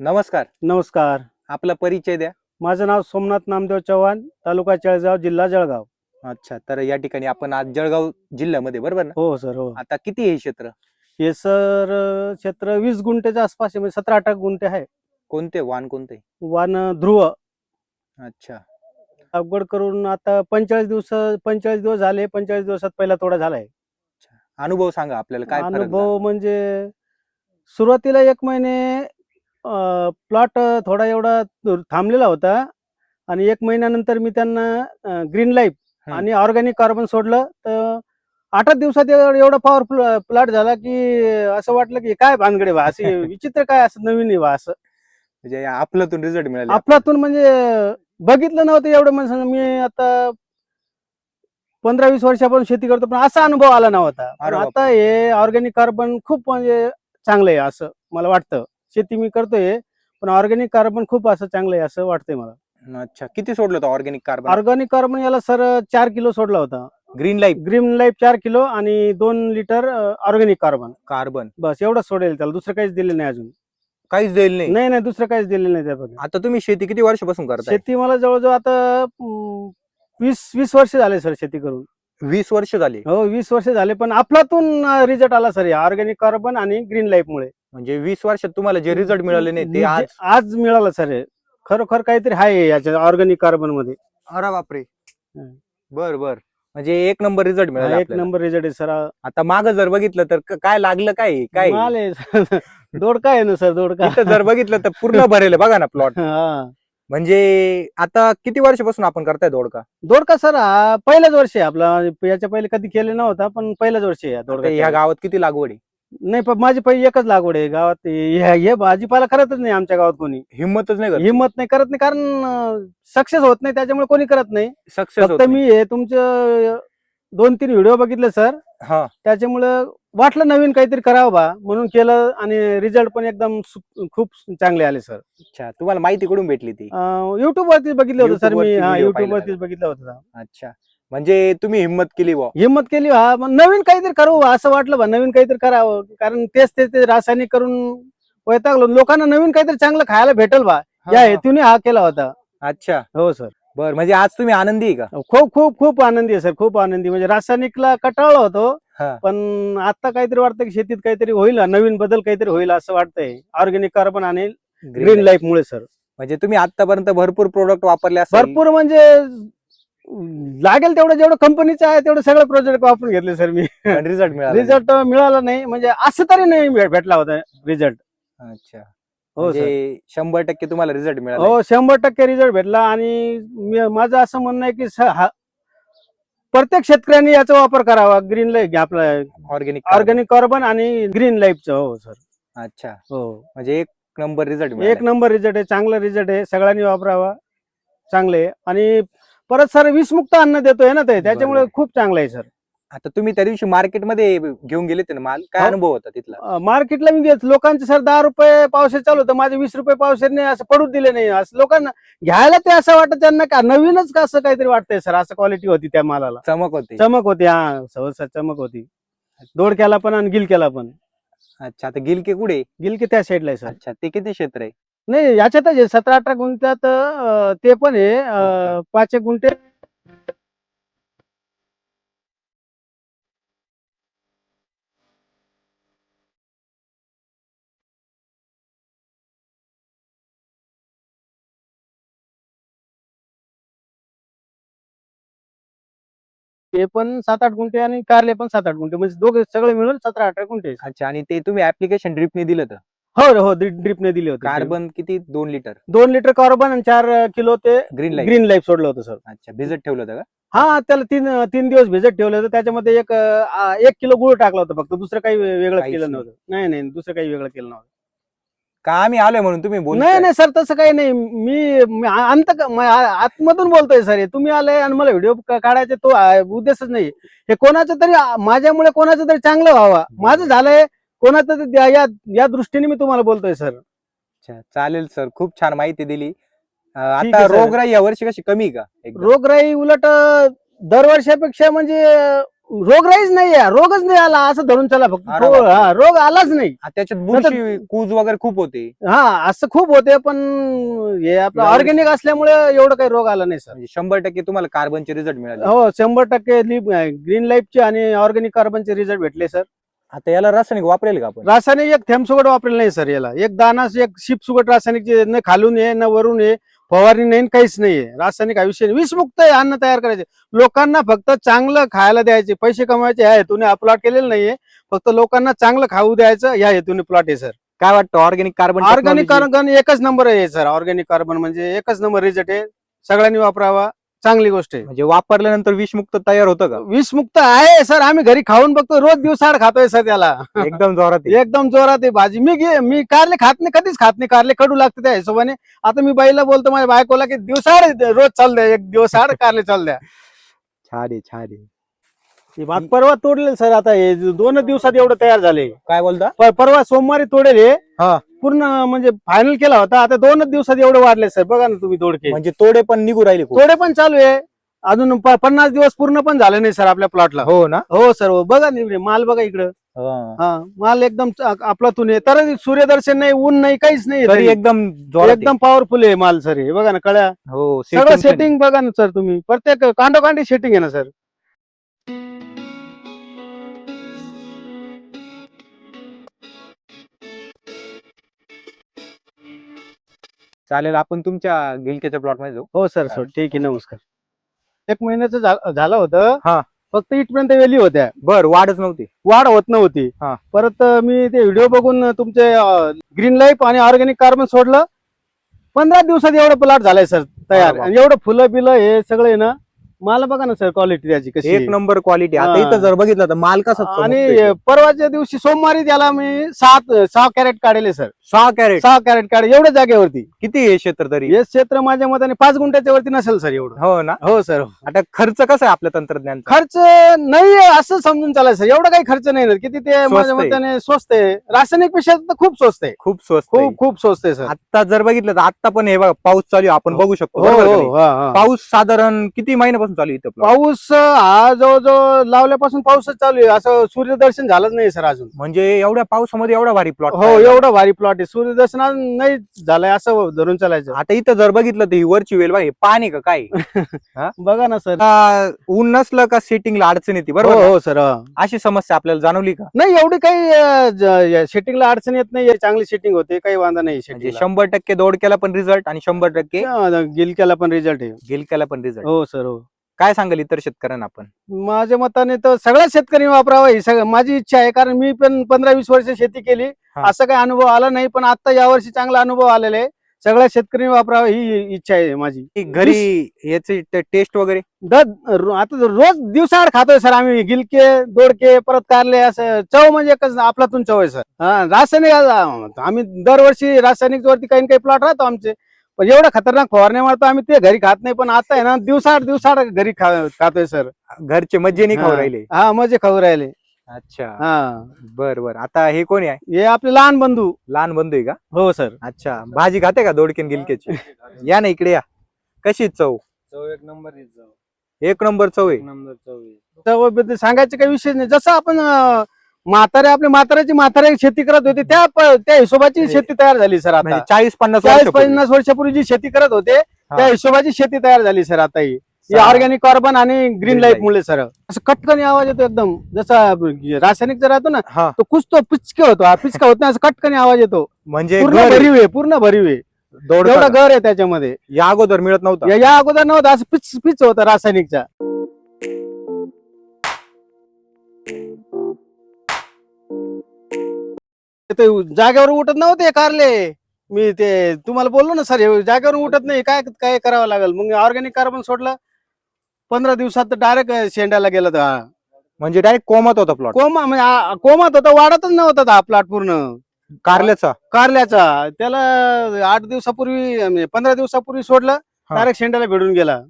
नमस्कार. नमस्कार. आपला परिचय द्या. माझं नाव सोमनाथ नामदेव चव्हाण तालुका चाळीसगाव जिल्हा जळगाव. अच्छा तर या ठिकाणी आपण आज जळगाव जिल्ह्यामध्ये बरोबर ना? हो सर हो. आता किती हे क्षेत्र? हे सर क्षेत्र वीस गुंठेच्या आसपास आहे म्हणजे सतरा अठरा गुंठे आहे. कोणते? वाण कोणते? वान ध्रुव. अच्छा. अवघड करून आता पंचेचाळीस दिवस पंचेचाळीस दिवस झाले पंचेचाळीस दिवसात पहिला तोडा झालाय अनुभव सांगा आपल्याला काय फरक अनुभव म्हणजे सुरुवातीला एक महिने प्लॉट थोडा एवढा थांबलेला होता आणि एक महिन्यानंतर मी त्यांना ग्रीन लाईफ. आणि ऑर्गॅनिक कार्बन सोडलं. तर आठच दिवसात एवढा पॉवरफुल प्लॉट झाला की असं वाटलं की काय भानगडे बा असे विचित्र काय असं नवीन बा असं. म्हणजे आपल्यातून रिझल्ट मिळाले. आपल्यातून म्हणजे बघितलं नव्हतं एवढं म्हणजे मी आता पंधरा वीस वर्षापासून शेती करतो पण असा अनुभव आला नव्हता. आता हे ऑर्गॅनिक कार्बन खूप म्हणजे चांगलं आहे असं मला वाटतं. शेती मी करतोय पण ऑर्गॅनिक कार्बन खूप असं चांगलं आहे असं वाटतंय मला. अच्छा किती सोडलं होतं ऑर्गॅनिक कार्बन? ऑर्गॅनिक कार्बन याला सर चार किलो सोडला होता. Green life? ग्रीन लाईफ चार किलो आणि दोन लिटर ऑर्गॅनिक कार्बन. कार्बन. बस एवढंच सोडेल त्याला दुसरं काहीच दिलं नाही अजून. काहीच देईल नाही? नाही नाही दुसरं काहीच दिलेलं नाही त्यामध्ये आता तुम्ही शेती किती वर्षापासून करताय? शेती मला जवळजवळ आता अं, वीस वीस वर्ष झाले सर शेती करून. वीस वर्ष झाली? हो वीस वर्ष झाले पण आपलातून रिझल्ट आला सर ऑर्गॅनिक कार्बन आणि ग्रीन लाईफ मुळे म्हणजे वीस वर्षात तुम्हाला जे रिझल्ट मिळाले नाही ते आज म्हणजे आज मिळालं सर. खरोखर काहीतरी आहे याच्या ऑर्गॅनिक कार्बनमध्ये. अरे बापरे. हम्म. बर बर. म्हणजे एक नंबर रिझल्ट मिळाला एक आपल्याला. नंबर रिझल्ट आहे सर आता माग जर बघितलं तर क- काय लागलं काय काय माल आहे दोडका आहे ना सर दोडका इथं जर बघितलं तर पूर्ण भरेल बघा ना प्लॉट हा. म्हणजे आता किती वर्षापासून आपण करताय दोडका? दोडका सर हा पहिल्याच वर्ष आहे आपला. याच्या पहिले कधी केले नव्हता पण पहिल्याच वर्षी आहे आता दोडका ह्या गावात किती लागवड आहे? नाही पण माझी पहिली एकच लागवड आहे गावात. हे हे भाजीपाला करतच नाही आमच्या गावात कोणी. हिंमतच नाही करत. हिंमत नाही करत नाही कारण सक्सेस होत नाही त्याच्यामुळे कोणी करत नाही. सक्सेस फक्त मी हे तुमचं दोन तीन व्हिडिओ बघितले सर. हा. त्याच्यामुळं वाटलं नवीन काहीतरी करावं बा म्हणून केलं आणि रिझल्ट पण एकदम सु- खूप चांगले आले सर. अच्छा तुम्हाला माहिती कुठून भेटली ती? युट्यूब वरतीच बघितलं होतं सर YouTube मी वरती हा video युट्यूब वरतीच बघितलं होतं. अच्छा. म्हणजे तुम्ही हिंमत केली बुवा. हिंमत केली हा मग नवीन काहीतरी करू बा असं वाटलं बा नवीन काहीतरी करावं. कारण तेच तेच ते रासायनिक करून वैतागलो लोकांना नवीन काहीतरी चांगलं खायला भेटल बा या. हेतूने हा केला होता. अच्छा. हो सर. बर म्हणजे आज तुम्ही आनंदी आहे का? खूप खूप खूप आनंदी आहे सर. खूप आनंदी. म्हणजे रासायनिकला कटाळलो होतो. हा. पण आता काहीतरी वाटतं की शेतीत काहीतरी होईल नवीन बदल काहीतरी होईल असं वाटतंय. ऑर्गॅनिक कार्बन आणि ग्रीन. लाईफ मुळे सर. म्हणजे तुम्ही आतापर्यंत भरपूर प्रोडक्ट वापरले भरपूर म्हणजे लागेल तेवढं जेवढं कंपनीचं आहे तेवढं सगळं प्रोजेक्ट वापरून घेतले सर मी. रिझल्ट मिळाला. रिझल्ट मिळाला नाही म्हणजे असं तरी नाही भे- भेटला होता रिझल्ट अच्छा. हो सर म्हणजे शंभर टक्के तुम्हाला रिझल्ट मिळाला. हो शंभर टक्के रिझल्ट भेटला आणि मी- माझं असं म्हणणं आहे की स- हा- प्रत्येक शेतकऱ्यांनी याचा वापर करावा. ग्रीन लाईफ आपलं. ऑर्गॅनिक ऑर्गॅनिक कार्बन आणि ग्रीन लाईफचं हो सर अच्छा. हो. म्हणजे एक नंबर रिझल्ट एक नंबर रिझल्ट आहे चांगला रिझल्ट आहे. सगळ्यांनी वापरावा. चांगले आणि परत सर विषमुक्त अन्न देतोय ना ते त्याच्यामुळे बरोबर. खूप चांगलं आहे सर. आता तुम्ही त्या दिवशी मार्केटमध्ये घेऊन गेले ना माल? काय हो. अनुभव होता तिथला? अं, मार्केटला मी घेत लोकांचे सर दहा रुपये पावशे चालू होतं. माझे वीस रुपये पावशेरने असं पडूच दिले नाही. असं लोकांना घ्यायला ते असं वाटत त्यांना का नवीनच का असं काहीतरी वाटतंय सर? असं क्वालिटी होती त्या मालाला. चमक होते. चमक होती हा. सहसा चमक होती. दोडक्याला पण आणि गिलक्याला पण. अच्छा आता गिलके कुठे? गिलके त्या साईडला आहे सर. अच्छा ते किती क्षेत्र आहे? नाही याच्यातच आहे. सतरा अठरा गुंठ्यात अं, ते पण आहे. अं, पाच एक गुंठे. ते पण सात आठ गुंठे आणि कारले पण सात आठ गुंठे. म्हणजे दोघे सगळे मिळून सतरा अठरा गुंठे अच्छा आणि ते तुम्ही ऍप्लिकेशन ड्रिपने दिलं तर? हो रे, हो ड्रिपने दिले होते कार्बन किती? दोन लिटर दोन लिटर कार्बन आणि चार किलो ते ग्रीन लाइट ग्रीन लाईफ सोडलं होतं सर अच्छा भिजत ठेवलं होतं का? हा त्याला तीन तीन दिवस भिजत ठेवलं होतं. त्याच्यामध्ये एक आ, एक किलो गुळ टाकला होता फक्त. दुसरं काही वेगळं काहीच केलं नाही. नव्हतं. नाही नाही दुसरं काही वेगळं केलं नव्हतं. का आम्ही आलोय म्हणून तुम्ही बोल नाही नाही सर तसं काही नाही. मी मी आ- अंत म- आ- आतमधून बोलतोय सर हे तुम्ही आले आणि मला व्हिडिओ काढायचे तो आ, उद्देशच नाही. हे कोणाचं तरी आ, माझ्यामुळे कोणाचं तरी चांगलं व्हावं. माझं झालंय कोणाचं तरी द्या- या या दृष्टीने मी तुम्हाला बोलतोय सर. अच्छा चालेल सर. खूप छान माहिती दिली. अं, ठीक आता आहे. रोगराई या वर्षी कशी कमी आहे का एकदम? रोगराई उलट अं, दरवर्षापेक्षा म्हणजे अं, रोगराईच नाही आहे. रोगच नाही आला असं धरून चला फक्त. अरे तो- बापरे. हा, रोग आलाच नाही. त्याच्यात बुरशी कूज वगैरे खूप होते. हा असं खूप होते पण हे आपलं यावेळी- ऑर्गॅनिक असल्यामुळे एवढं काही रोग आला नाही सर. म्हणजे शंभर टक्के तुम्हाला कार्बनचे रिझल्ट मिळाले. हो शंभर टक्के ग्रीन लाईफचे आणि ऑर्गॅनिक कार्बनचे रिझल्ट भेटले सर. आता याला रासायनिक वापरेल का आपण? रासायनिक एक थेंब सुगट वापरेल नाही सर याला. एक दाना एक शिप सुगट रासायनिक न खालून ये न वरून ये फवारणी नाही न काहीच नाहीये रासायनिक आयुष्य विषमुक्त आहे अन्न तयार करायचे. लोकांना फक्त चांगलं खायला द्यायचे. पैसे कमवायचे ह्या हेतूने प्लॉट केलेलं नाहीये. फक्त लोकांना चांगलं खाऊ द्यायचं या हेतूने प्लॉट आहे सर. काय वाटतं ऑर्गॅनिक कार्बन ऑर्गॅनिक कार्बन एकच नंबर आहे सर. ऑर्गॅनिक कार्बन म्हणजे एकच नंबर रिझल्ट आहे. सगळ्यांनी वापरावा. चांगली गोष्ट आहे. म्हणजे वापरल्यानंतर विषमुक्त तयार होतं का? विषमुक्त आहे सर. आम्ही घरी खाऊन बघतो रोज दिवसाड खातोय सर त्याला. एकदम जोरात आहे. एकदम जोरात आहे भाजी. मी घे मी कारले खात नाही कधीच खात नाही. कारले कडू लागते त्या हिशोबाने. आता मी बाईला बोलतो माझ्या बायकोला की दिवसाड रोज चाल द्या एक दिवसाड कारले चाल द्या. छान आहे छान आहे. हे भात परवा तोडले सर आता हे दोन दिवसात एवढं तयार झाले. काय बोलता? प- परवा सोमवारी तोडेले हा. पूर्ण म्हणजे फायनल केला होता. आता दोनच दिवसात एवढे वाढले सर. बघा ना तुम्ही तोडके. म्हणजे तोडे पण निघू राहिले खूप. तोडे पण चालू आहे. अजून प- पन्नास दिवस पूर्ण पण झाले नाही सर आपल्या प्लॉटला हो ना? हो सर हो. बघा ना इकडे माल बघा इकडं. हा. हा माल एकदम च- आपलातून आहे. तर सूर्यदर्शन नाही ऊन नाही काहीच नाही तरी एकदम जोरात एकदम पॉवरफुल आहे माल सर हे. बघा ना कळ्या. हो सगळं setting पण आहे. सेटिंग बघा ना सर तुम्ही. प्रत्येक कांडोकांडी सेटिंग आहे ना सर. चालेल आपण तुमच्या गिलक्याच्या प्लॉटमध्ये जाऊ. हो सर सर. ठीक आहे नमस्कार. एक महिन्याचं झा- झालं होतं. हा. फक्त इथपर्यंत वेली होत्या. बर वाढच नव्हती. वाढ होत नव्हती. हा. परत मी ते व्हिडिओ बघून तुमचे ग्रीन लाईफ आणि ऑर्गॅनिक कार्बन सोडलं. पंधरा दिवसात एवढं प्लॉट झालाय सर तयार. अरे वा. आणि एवढं फुलं बिलं हे सगळं आहे ना मला बघा ना सर क्वालिटी त्याची कशी एक. नंबर क्वालिटी आता हा. इथं जर बघितलं तर माल कसा आणि. परवाच्या दिवशी सोमवारी त्याला मी सात सहा कॅरेट काढले सर सहा कॅरेट सहा कॅरेट काढले एवढ्या जागेवरती. किती आहे क्षेत्र तरी? हे क्षेत्र माझ्या मताने पाच गुंठ्याच्या वरती नसेल सर एवढं. हो ना? हो सर आता खर्च कसा आहे आपल्या तंत्रज्ञान खर्च नाही असं समजून चालायचं एवढा काही खर्च नाही ना किती ते माझ्या आहे. मताने स्वस्त आहे. रासायनिकपेक्षा तर खूप स्वस्त आहे. खूप स्वस्त. खूप खूप स्वस्त आहे सर आता जर बघितलं तर आता पण हे बघा पाऊस चालू आहे. आपण बघू शकतो. हो बरोबर का हो नाही? हा, हा. पाऊस साधारण किती महिन्यापासून चालू आहे इथं? पाऊस हा जवळजवळ लावल्यापासून पाऊसच चालू आहे. असं सूर्यदर्शन झालंच नाही सर अजून. म्हणजे एवढ्या पावसामध्ये एवढा भारी प्लॉट हो एवढं भारी प्लॉट आहे. सूर्यदर्शन अजून नाही झालंय असं धरून चालायचं. आता इथं जर बघितलं तर ही वरची वेल बघा हे पाणी का काय? बघा ना सर. ऊन नसलं का सेटिंगला अडचण येते हो बरोबर हो सर हा. अशी समस्या आपल्याला जाणवली का? नाही एवढी काही सेटिंगला अडचण येत नाही चांगली सेटिंग होते काही वांधा नाही म्हणजे शंभर टक्के दोडक्याला पण रिझल्ट आणि शंभर टक्के गिलक्याला पण रिझल्ट आहे. गिलक्याला पण रिझल्ट हो सर हो. काय सांगाल इतर शेतकऱ्यांना आपण? माझ्या मताने तर सगळ्या शेतकरी वापरावं ही सगळं माझी इच्छा आहे कारण मी पण पंधरा वीस वर्ष शेती केली. हा. असा काही अनुभव आला नाही पण आता यावर्षी चांगला अनुभव आलेला आहे. सगळ्या शेतकरी वापरावं ही इच्छा आहे माझी. की घरी याची टेस्ट वगैरे? दर रो- आता तर रोज दिवसाआड खातोय सर आम्ही. गिलके दोडके परत कारले असं चव म्हणजे एकच आपलातून चव आहे सर. हा, रासायनिक आ- आम्ही दरवर्षी रासायनिक वरती काही ना काही प्लॉट राहतो आमचे. पण एवढं खतरनाक फवारण्या मारतो आम्ही ते घरी खात नाही पण आता आहे ना दिवसाआड दिवसाआड घरी खा- खातोय सर. घरचे मज्जेने खाऊ. राहिले. हा मजे खाऊ राहिले. अच्छा. हा. बर बर. आता हे कोणी आहे? हे आपले लहान बंधू. लहान बंधू आहे का? हो सर. अच्छा. भाजी खाते का दोडकेन गिलक्याची? या ना इकडे या. कशी चव? चव एक नंबर एक नंबर चव आहे. नंबर चव चव सांगायचं काही विषय नाही. जसं आपण अं, म्हातारे आपल्या म्हाताऱ्याची म्हातारे शेती करत होते. त्या त्या हिशोबाची शेती तयार झाली सर आता. म्हणजे चाळीस पन्नास चाळीस. पन्नास वर्षापूर्वी जी शेती करत होते त्या हिशोबाची शेती तयार झाली सर आता ही. ऑर्गॅनिक कार्बन आणि ग्रीन लाईफ. मुळे सर. असं कटकनी आवाज येतो एकदम. जसा रासायनिक जर राहतो ना तो कुछ तो पिचके होतो. पिचका होत नाही असं कटकनी आवाज येतो. म्हणजे पूर्ण भरीव आहे पूर्ण भरीव आहे. एवढा? घर आहे त्याच्यामध्ये. या अगोदर मिळत नव्हता. या अगोदर नव्हतं असं पिच पिच होतं रासायनिकचा ते जागेवर उठत नव्हते कारले. मी ते तुम्हाला बोललो ना सर हे जागेवर उठत नाही. काय काय करावं लागेल? मग ऑर्गॅनिक कार्बन सोडलं. पंधरा दिवसात डायरेक्ट शेंड्याला गेला तो हा. म्हणजे डायरेक्ट कोमत होता प्लॉट कोमा म्हणजे आ- कोमात होता वाढतच नव्हता हा प्लॉट पूर्ण. कारल्याचा? कारल्याचा. त्याला आठ दिवसापूर्वी म्हणजे पंधरा दिवसापूर्वी सोडलं. हा. डायरेक्ट शेंड्याला भिडून गेला.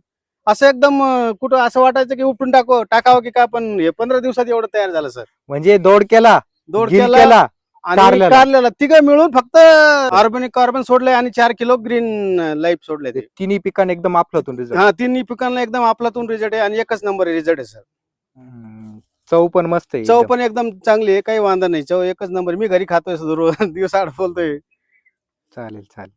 असं एकदम अं, कुठं असं वाटायचं की उपटून टाको टाकावं की काय पण हे पंधरा दिवसात एवढं तयार झालं सर. म्हणजे दोडक्याला दोडक्याला गिलक्याला आणि कारल्याला. कारल्याला. तिघं मिळून फक्त ऑर्गॅनिक कार्बन सोडलंय आणि चार किलो ग्रीन लाईफ सोडले ते. तिन्ही पिकांना एकदम आपलातून रिझल्ट हा तिन्ही पिकांना एकदम आपलातून रिझल्ट आहे आणि एकच नंबर रिझल्ट आहे सर चव पण मस्त आहे चव एकदम. पण एकदम चांगली आहे काही वांधा नाही. चव एकच नंबर मी घरी खातोय रोज दिवस आड बोलतोय. चालेल चालेल.